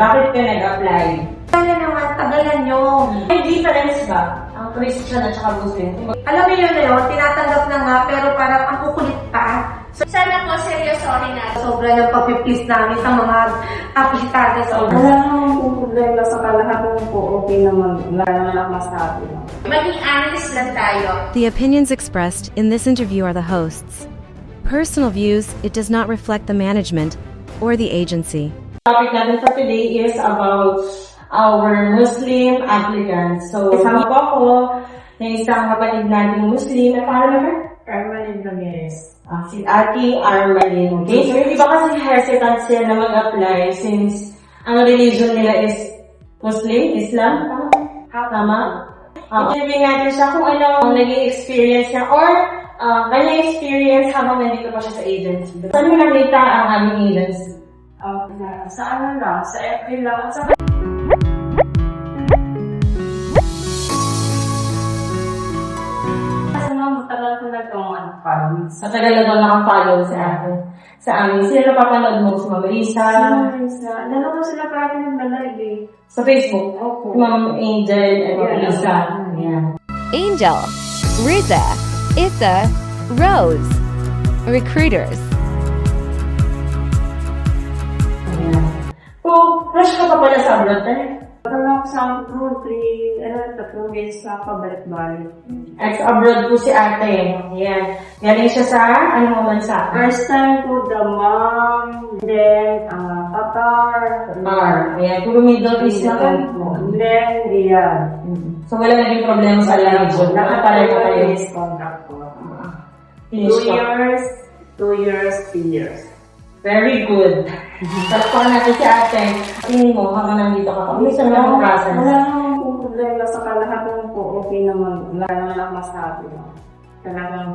Bakit ka nag-apply? Kaya naman, tagalan nyo. May difference ba ang Christian at saka Muslim? Alam mo yun na yun, tinatanggap na nga, pero parang ang kukulit pa. So, Sana po seryosohin na. sobra yung papiplis namin sa mga aplikado sa Wala namang po problema sa kalahatan po. Okay naman. Wala naman ako masabi. Maging honest lang tayo. The opinions expressed in this interview are the host's. Personal views, it does not reflect the management or the agency. Topic natin for today is about our Muslim applicants. So, kasama po ako ng isang kapatid nating Muslim. At pangalan ka? Carmen Ramirez. Ah, si Ate Armalin. Okay? So, hindi ba kasi hesitant sila na mag-apply since ang religion nila is Muslim, Islam? Tama? Tama? Uh, Interview natin siya kung ano ang naging experience niya or uh, kanyang experience habang nandito pa siya sa agency. Saan mo nakita ang aming agency? Uh, sa ano lang, sa April lang. At sa Kasi nga, matagal ko na itong ano, promise. Matagal na daw nakafollow sa akin. Sa amin. Sino napapanood mo? Si Mama Lisa? Sa, dalawa sila parang naglalag eh. Sa Facebook? Opo. Si Ma'am Angel and Mama Yeah. Yeah. Angel, Riza, Itha, Rose. Recruiters. So, rush ka pa pala sa abroad, eh? Ako sa road, three, ano, tatlong beses na pabalik-balik. Ex-abroad po si ate. Ayan. Galing siya sa, anong bansa? First time ko, the mom, then, uh, Qatar, Mar. Ayan. Puro Middle East na kan. then, Riyadh. So, wala naging problema sa religion. Nakapalay na kayo. Contract ko. Finish Two years, two years, three years. Very good. Talakpan natin si ate. Tingin mo, habang nandito ka, kamusta naman ang process? Wala namang po problema sa kalahatan po. Okay naman. Wala naman ako masabi. Talagang,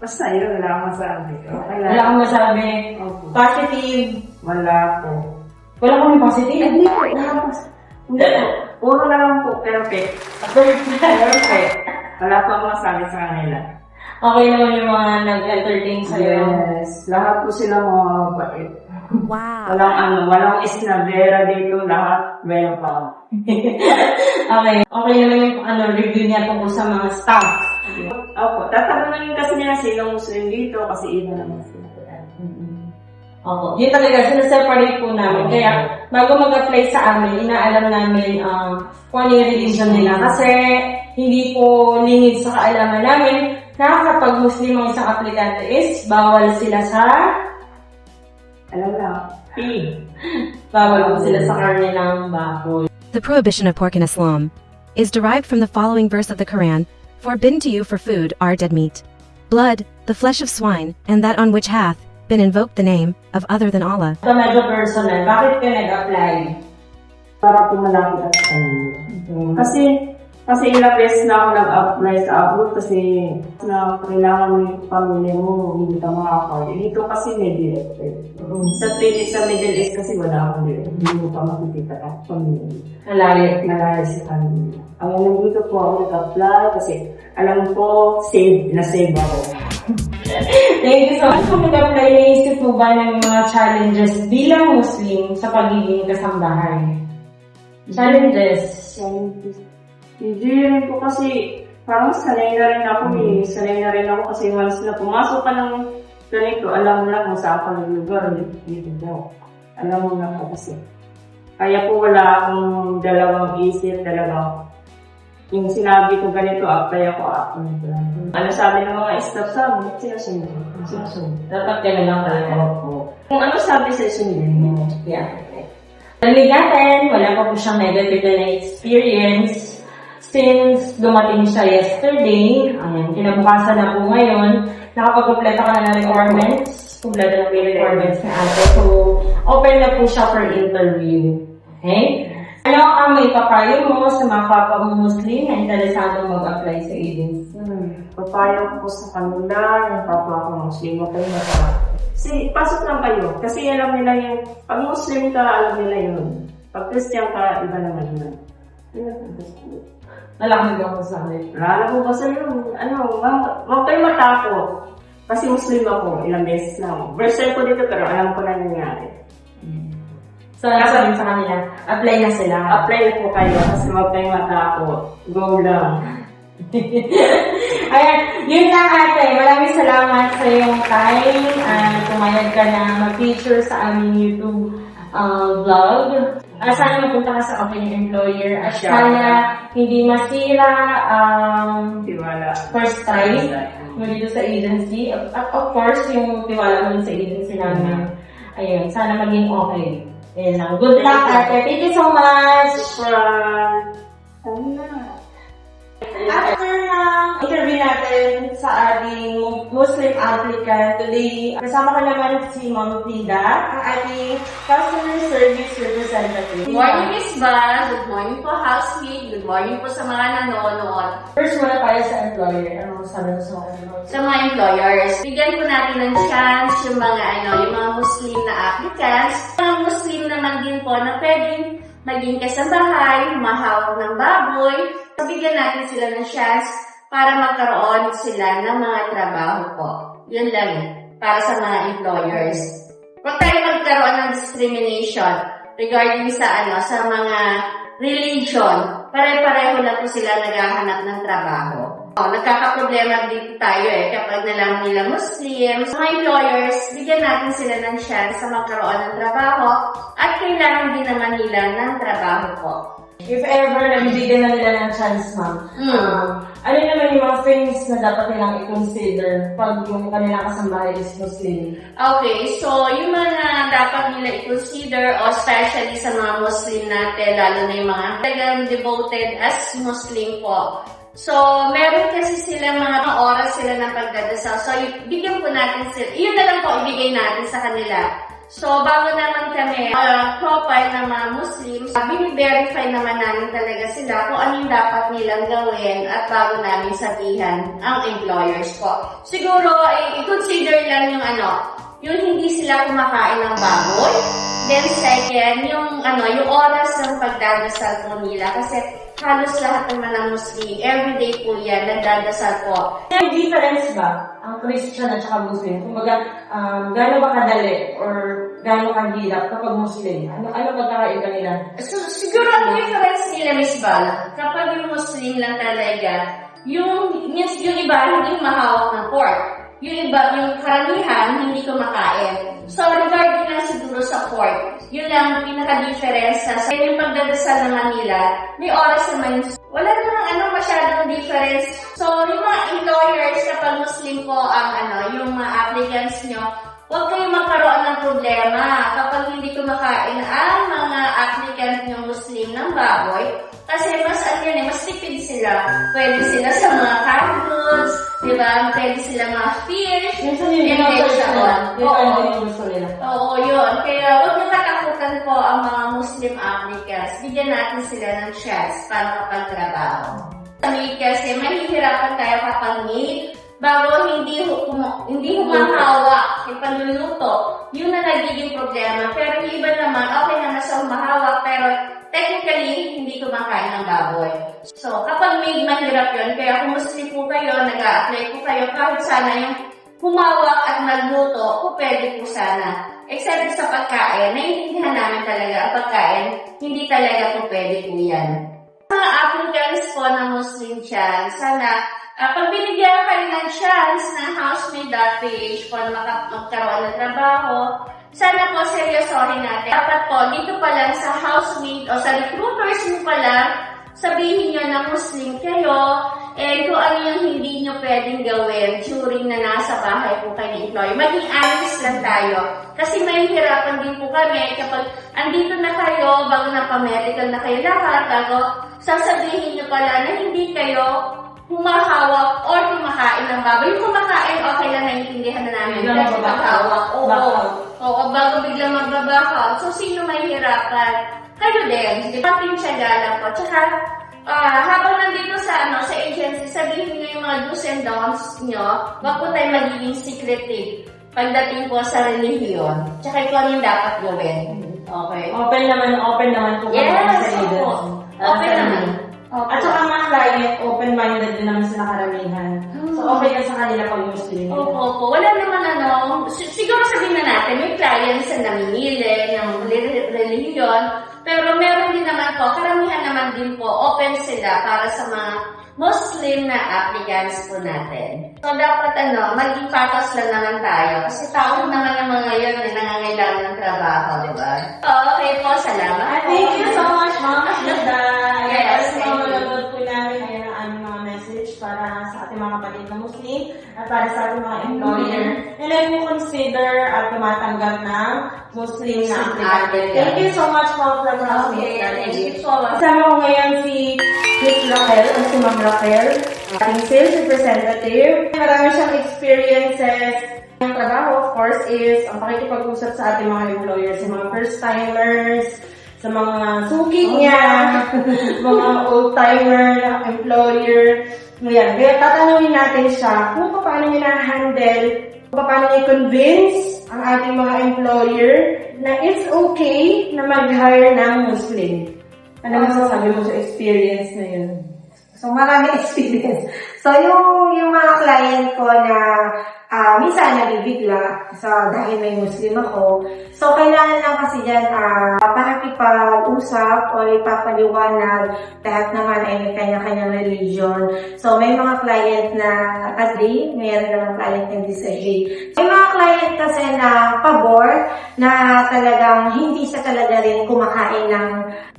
basta yun, wala akong masabi. Okay lang. Wala akong masabi. Opo. Positive. Wala po. Wala kami positive. Hindi po, wala po. Puro na lang po, perfect. Perfect. Wala po akong masabi sa kanila. Okay naman yung mga nag-entertain sa'yo. Yes. Lahat po sila mga mabait. Wow. Walang ano, walang isnabera dito, lahat welcome. okay. Okay naman yung ano, review niya tungkol sa mga staff. Opo, tatanungin kasi nila sinong Muslim dito kasi iba naman sila. Opo. Yun talaga, sinaseparate po namin. Kaya, bago mag-apply sa amin, inaalam namin um, kung ano yung religion nila. Kasi, hindi po lingid sa kaalaman namin na kapag Muslim ang isang aplikante is, bawal sila sa, Alam lang, pig. bawal po sila sa karne ng baboy. The prohibition of pork in Islam is derived from the following verse of the Quran Forbidden to you for food are dead meat, blood, the flesh of swine, and that on which hath been invoked the name of other than Allah. Ito medyo personal. Bakit ka nag-apply? Para po malapit at kanila. Kasi, kasi ilang beses na ako nag-apply sa abroad kasi na kailangan mo yung pamilya mo, hindi ka makakawin. Dito kasi Middle East. eh. Sa, Pili- sa Middle East kasi wala akong dito. Hindi mo pa makikita ang pamilya. Nalayo. Nalaya sa kanila. Ang nandito po ako nag-apply kasi alam ko, save, na-save ako. Thank you so much. Kung nag-apply, naisip mo ba ng mga challenges bilang Muslim sa pagiging kasambahay? Challenges. Scientist. Hindi rin po kasi parang sanay na rin ako eh. Sanay na rin ako kasi once na pumasok ka ng ganito, alam mo na kung saan ka ng lugar. Dito daw. Alam mo na po kasi. Kaya po wala akong dalawang isip, dalawang yung sinabi ko ganito, apply ako, apply ko lang. Ano sabi ng mga staff sa amin, sinusunod. Sinusunod. Dapat ka lang talaga. Opo. Kung ano sabi sa sundin mo. Yeah. Narinig natin, wala pa po siyang negative na experience since dumating siya yesterday. Ayan, kinabukasan na po ngayon. Nakapag-complete ka na ng requirements. Kompleto na po yung requirements na ate. So, open na po siya for interview. Okay? Ano ang may papayo mo sa mga kapwa Muslim na interesado mag-apply sa agency? Hmm. Papayo ko sa kanila, yung kapwa ko Muslim, huwag kayo matawa. Kasi, pasok lang kayo. Kasi alam nila yung, pag Muslim ka, alam nila yun. Pag Christian ka, iba naman yun. Nalaman ko sa akin. Wala po kasi yun, ano, huwag kayo matakot. Kasi Muslim ako, ilang beses na ako. Time ko dito, pero alam ko na nangyari. So, sabihin sa kanila? Apply na sila. Apply na po kayo kasi huwag kayong matakot. Go lang. Ayan, yun lang ate. Maraming salamat sa iyong time. Uh, pumayag ka na mag-feature sa aming YouTube uh, vlog. Uh, sana mapunta ka sa aking employer. At sana hindi masira um, Tiwala. first time mo dito sa agency. At of course, yung tiwala mo sa agency namin. Ayun, sana maging okay. Ayun lang. Good luck, ate. Thank you so much! From... Sana. After ng interview natin sa ating Muslim applicant today, kasama ko naman si Ma'am Frida, ang ating customer service representative. Good morning, Miss Val. Good morning po, housemate. Good morning po sa mga nanonood. First muna tayo sa employer. Ano sabi mo sa mga employer? Sa mga employers, bigyan po natin ng chance yung mga ano, yung mga Muslim na applicants. Mga Muslim naman din po na pwedeng maging kasambahay, humahawak ng baboy. Bigyan natin sila ng chance para magkaroon sila ng mga trabaho po. Yun lang eh, para sa mga employers. Huwag tayo magkaroon ng discrimination regarding sa ano, sa mga religion. Pare-pareho lang po sila naghahanap ng trabaho. Oh, nagkakaproblema dito tayo eh kapag nalang nila Muslim. Sa mga employers, bigyan natin sila ng chance sa magkaroon ng trabaho at kailangan din naman nila ng trabaho po. If ever nabibigyan na nila ng chance, ma'am, Mm. um, ano naman yung mga things na dapat nilang i-consider pag yung kanilang kasambahay is Muslim? Okay, so yung mga dapat nila i-consider o especially sa mga Muslim natin, lalo na yung mga talagang devoted as Muslim po. So, meron kasi sila mga oras sila ng pagdadasal. So, bigyan po natin sila. Yun na lang po ibigay natin sa kanila. So, bago naman kami uh, profile ng mga Muslims, uh, bini-verify naman namin talaga sila kung ano yung dapat nilang gawin at bago namin sabihan ang employers po. Siguro, eh, i-consider lang yung ano, yung hindi sila kumakain ng baboy. Then second, yung ano, yung oras ng pagdadasal po nila kasi halos lahat naman ng Muslim, everyday po yan, nagdadasal po. May difference ba ang Christian at saka Muslim? Kumbaga, um, gano'n ba kadali or gano'n kahirap kapag Muslim? Ano, ano ba kakaiba nila? So, siguro ang difference nila, Miss Val, kapag yung Muslim lang talaga, yung, yung, yung iba hindi mahawak ng pork. Yung iba, yung karamihan, hindi kumakain. So, regarding sa pork, yun lang ang pinaka-difference sa yung pagdadasal naman nila, may oras naman yun. Wala namang ano masyadong difference. So, yung mga employers, kapag Muslim po ang ano, yung mga applicants nyo, Huwag kayong magkaroon ng problema kapag hindi kumakain ang mga applicant ng Muslim ng baboy. Kasi mas ano yan eh, mas tipid sila. Pwede sila sa mga canned goods, di ba? Pwede sila mga fish. Ginagawa then, nila, din yung gusto nila. Oo, yun. Kaya huwag niyo katakutan po ang mga Muslim applicants. Bigyan natin sila ng chance para kapagtrabaho. Sa maid kasi, mahihirapan tayo kapag maid bago hindi hum- hindi humahawak yung panluluto. Yun na nagiging problema. Pero yung iba naman, okay naman sa humahawak, pero technically, hindi kumakain ng baboy. So, kapag maid, mahirap yun. Kaya kung Muslim po kayo, nag-a-apply po kayo, kahit sana yung humawak at magluto, po pwede po sana. Except sa pagkain, naiintindihan namin talaga ang pagkain, hindi talaga po pwede po yan. Mga applicants po ng Muslim Chan, sana uh, pag binigyan kayo ng chance ng na maka- magkaroon ng trabaho, sana po seryosohin natin. Dapat po, dito pa lang sa housemaid o sa recruiters mo pa lang, sabihin nyo na Muslim kayo, and kung ano yung hindi nyo pwedeng gawin during na nasa bahay po kayo ng employer. Maging honest lang tayo. Kasi mahihirapan din po kami kapag andito na kayo, bago na pa-medical na kayo lahat, bago sasabihin nyo pala na hindi kayo humahawak or kumakain ng baboy. Yung kumakain, okay lang naiintindihan na namin. Biglang Kasi magbabaka. maghawak. Oo. Baka. Oo, bago biglang magbabaka. So, sino mahihirapan? Kayo din. Di ba? Pinsyaga lang po. Tsaka, ah, habang nandito sa ano sa agency, sabihin niyo yung mga do's and don'ts nyo, wag po tayo magiging secretive pagdating po sa relihiyon. Tsaka kung ano yung dapat gawin. Okay? Open naman, open naman po kami Yes, sa opo. Open naman. Opo. At saka mga client, open-minded din naman sila karamihan. So, okay ka sa kanila pag Muslim. Opo, opo. Wala naman ano, si- siguro sabihin na natin, may clients na namimili ng reli- religion, pero meron din naman po, karamihan naman din po, open sila para sa mga Muslim na applicants po natin. So, dapat ano, maging patos lang naman tayo. Kasi tao naman ang mga yun na nangangailangan ng trabaho, di ba? Okay po, salamat po. Thank you so much, Ma'am Ashida. Yes, Para sa thank mga you. manonood po namin, ayan ang aming mga message para sa ating mga kapatid Muslim at para sa ating mga employer. And I will consider at tumatanggap ng Muslim na applicant. Thank you so much po from us. Okay, thank you po. Kasama ko ngayon si Miss Raquel, o si Ma'am Raquel, ating sales representative. Marami siyang experiences. Ang trabaho, of course, is ang pakikipag-usap sa ating mga employers, sa mga first-timers, sa mga suki niya, mga old-timer na employer. Ngayon, kaya tatanungin natin siya kung paano niya na-handle, kung paano niya convince ang ating mga employer na it's okay na mag-hire ng Muslim. Ano masasabi mo sa experience na yun? So, marami experience. So, yung, yung mga client ko na ah, minsan nabibigla so, dahil may Muslim ako. So, kailangan lang kasi dyan uh, pakikipag-usap o ipapaliwanag lahat naman ay may kanya-kanyang religion. So, may mga client na agree, mayroon naman client na disagree. May mga client kasi na pabor na talagang hindi siya talaga rin kumakain ng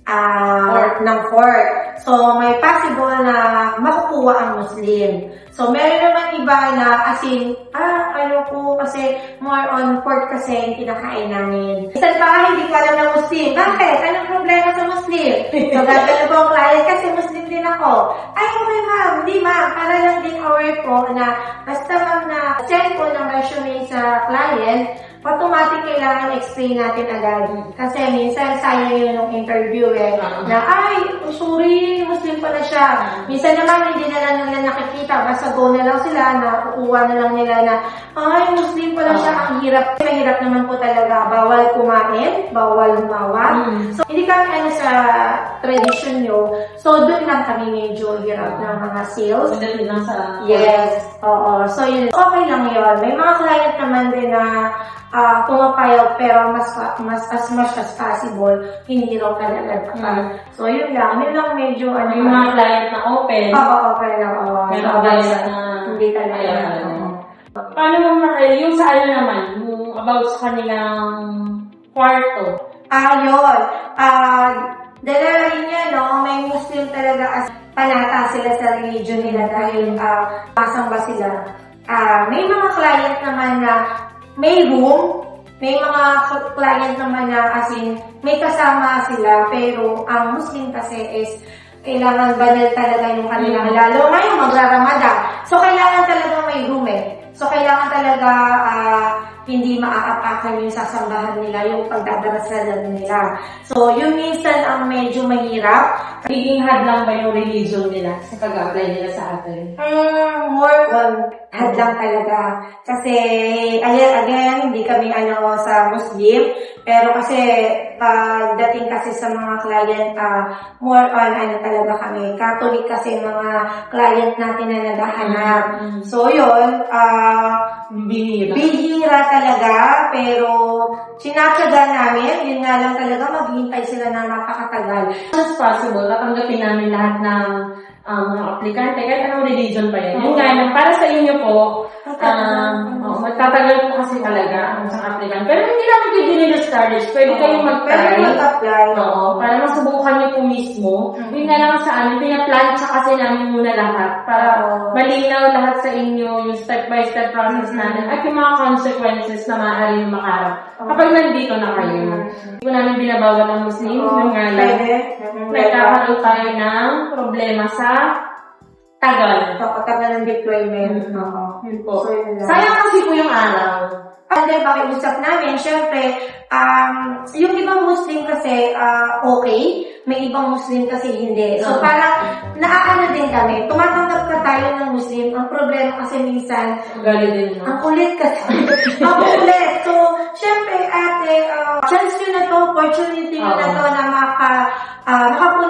ah, ng pork. So, may possible na makukuha ang Muslim. So, meron naman iba na as in, ah, po, kasi more on pork kasi yung kinakain namin. Minsan nga hindi ka alam ng Muslim. Bakit? Anong problema sa Muslim? So, gagano po ang client kasi Muslim din ako. Ay, okay ma'am. Hindi ma'am. Para lang din aware po na basta ma'am na send po ng resume sa client, automatic kailangan explain natin agad. Kasi minsan sayang yun ng interview eh. Na, ay, sorry, Muslim pala siya. Minsan naman hindi na lang nila nakikita. Basta go na lang sila na kukuha na lang nila na, ay, Muslim pala siya. Ang hirap. Mahirap naman po talaga. Bawal kumain, bawal humawa. So, hindi kami ano sa tradition nyo. So, doon lang kami medyo hirap ng mga sales. Pagdating lang sa... Yes. Oo. So, yun. Okay lang yun. May mga client naman din na ah pumapayag pero mas mas as much as possible hindi raw talaga kapag. So, yun lang. Yun lang medyo ano. May mga client na open. Oo, okay lang. Oo. May So, mga client na... Hindi talaga. Ayaw. Paano mo Raquel, yung sa ano naman, yung about sa kanilang kwarto. Ah, yun. Ah, dala rin yan, no? May Muslim talaga as panata sila sa religion nila dahil ah, masamba sila. Ah, may mga client naman na may room, may mga client naman na as in, may kasama sila, pero ang Muslim kasi is kailangan banal talaga yung kanilang lalo ngayon magra-Ramadan. So, kailangan talaga may room eh. So, kailangan talaga ah, hindi maaapakan yung sasambahan nila, yung pagdadarasalan nila. So, yung minsan ang medyo mahirap. Nagiging hadlang ba yung religion nila sa pag-apply nila sa atin? Mm, more on hadlang talaga. Kasi, again, again, hindi kami ano sa Muslim. Pero kasi, pagdating kasi sa mga client, ah, more on ano talaga kami. Catholic kasi mga client natin na naghahanap. So, yun, ah, Binira. Bihira talaga, pero sinatsaga namin, yun nga lang talaga, maghihintay sila na napakatagal. As possible, tatanggapin namin lahat ng um, mga aplikante, kahit anong religion pa yan. Yung nga lang, para sa inyo po, um, oh, magtatagal po kasi talaga ang isang applicant. Pero hindi namin kayo dinidiscourage. Pwede kayong Pwede mag-try. mag-apply. Oo, para masubukan niyo po mismo. Yun nga lang sa amin, pinaplansya kasi namin muna lahat para malinaw lahat sa inyo yung step-by-step process namin at yung mga consequences na maaaring makaharap kapag nandito na kayo. Hindi ko namin binabawal ang Muslim, yung nga lang. Pwede. Nagkakaroon tayo ng problema sa tagal. Kapatagal ng deployment. Mhm. Oo. Yun po. So, yun lang. Sayang kasi po yung araw. And then, pakiusap namin, syempre, um, yung ibang Muslim kasi ah, okay, may ibang Muslim kasi hindi. So, parang naaano din kami. Tumatanggap ka tayo ng Muslim. Ang problema kasi minsan, Galing din, no? Ang kulit kasi. ang kulit. So, syempre, ate, uh, chance nyo na to, opportunity nyo na to na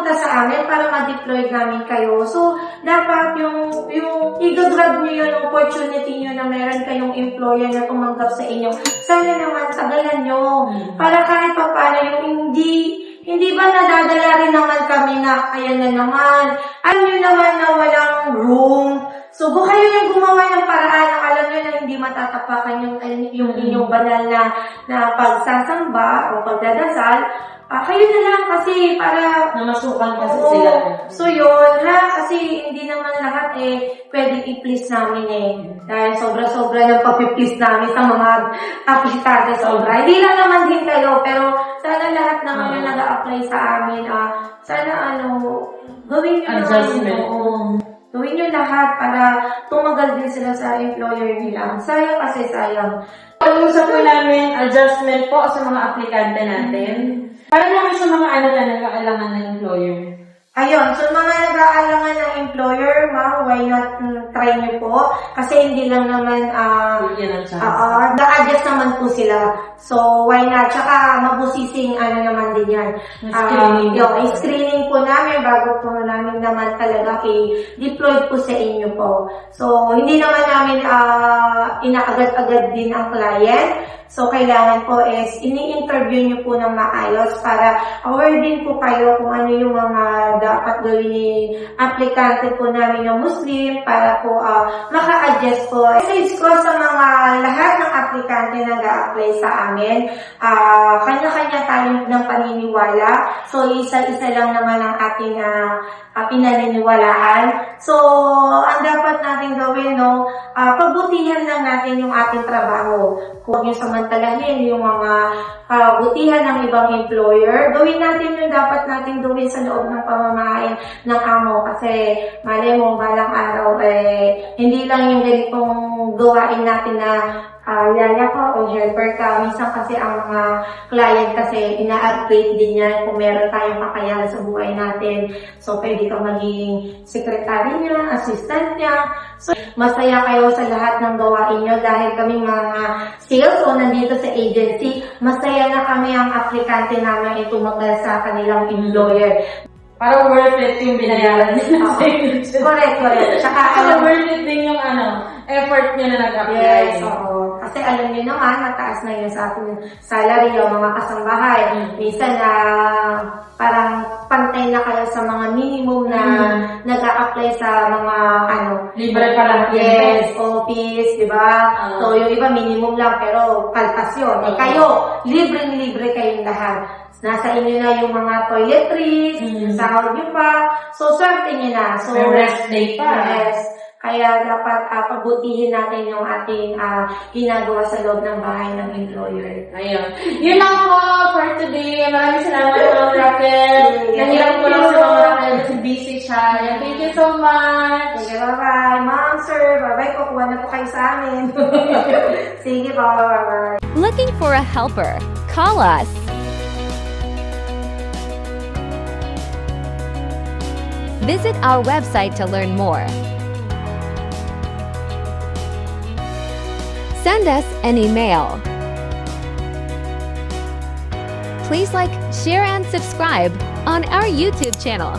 makapunta sa amin para ma-deploy namin kayo. So, dapat yung, yung i-grab nyo yun, yung opportunity nyo na meron kayong employer na tumanggap sa inyo. Sana naman, tagalan nyo. Para kahit pa paano yung hindi, hindi ba nadadala rin naman kami na, ayan na naman, alam nyo naman na walang room. So, kung kayo yung gumawa ng paraan na alam nyo na hindi matatapakan yung, yung inyong banal na, na pagsasamba o pagdadasal, ah, kayo na lang kasi para Namasukan kasi Oo. sila. So yun, ha, kasi hindi naman lahat eh, pwedeng i-please namin eh. Dahil sobra-sobra ng papiplease namin sa mga aplikante sobra. Hindi lang naman din kayo, pero sana lahat naman yung nag apply sa amin, ah, sana ano, gawin nyo naman Adjustment. oo. Gawin nyo lahat para tumagal din sila sa employer nila. Sayang kasi sayang. Pag-usap po namin adjustment po sa mga aplikante natin. Para naman sa mga ano na nagkakailangan ng employer. Ayun, so mga nag-aalangan ng employer, ma'am, why not mm, try nyo po? Kasi hindi lang naman, ah, Bigyan ng chance. Oo, na-adjust naman po sila. So, why not? Tsaka, mabusising ano naman din yan. Ah, screening. yung screening po namin bago po namin naman talaga i-deploy po sa inyo po. So, hindi naman namin ah, inaagad-agad din ang client. So, kailangan po is ini-interview nyo po ng maayos para aware din po kayo kung ano yung mga dapat gawin ni aplikante po namin ng Muslim para po ah, maka-adjust po. Message ko sa mga lahat ng aplikante na nag-apply sa amin, ah, kanya-kanya tayo ng paniniwala. So, isa-isa lang naman ang ating ah, pinaniniwalaan. So, ang dapat natin gawin, no, ah, pagbutihan lang natin yung ating trabaho. Huwag yung samantalahin yung mga kabutihan ng ibang employer. Gawin natin yung dapat natin gawin sa loob ng pamamahay ng amo. Kasi, malay mo, balang araw, eh, hindi lang yung ganitong gawain natin na ah yaya ka o helper ka. Minsan kasi ang mga client kasi ina-upgrade din yan kung meron tayong kakayahan sa buhay natin. So, pwede ka maging secretary niya, assistant niya. So, masaya kayo sa lahat ng gawain niyo dahil kaming mga sales o nandito sa agency, masaya na kami ang aplikante namin ay tumagal sa kanilang employer. Para worth it yung binayaran nila sa agency. Correct, correct. Tsaka Para alam worth it din yung ano, effort niya na nag-apply. Yes, oo. Kasi alam niyo naman, mataas na yun sa ating salary yung mga kasambahay. Minsan na parang pantay na kayo sa mga minimum na nag-a-apply sa mga ano. Libre pa lang. Yes, office, di ba? Ah. so, yung iba minimum lang, pero kalpas yun. Eh, Oo. kayo, libreng-libre kayong lahat. Nasa inyo na yung mga toiletries, Mm. yung sahod nyo pa. So, swerte nyo na. So, May rest day pa. Yes. Kaya dapat ah, pagbutihin natin yung ating ah, ginagawa sa loob ng bahay ng employer. Ayun. Yun lang po for today. Maraming salamat po, Raquel. Nangilang ko lang Thank sa you. mga busy siya. Thank you so much. Sige, bye-bye. Ma'am, sir, bye-bye po. Kuha na po kayo sa amin. Sige po, bye-bye. Looking for a helper? Call us. Visit our website to learn more. Send us an email. Please like, share, and subscribe on our YouTube channel.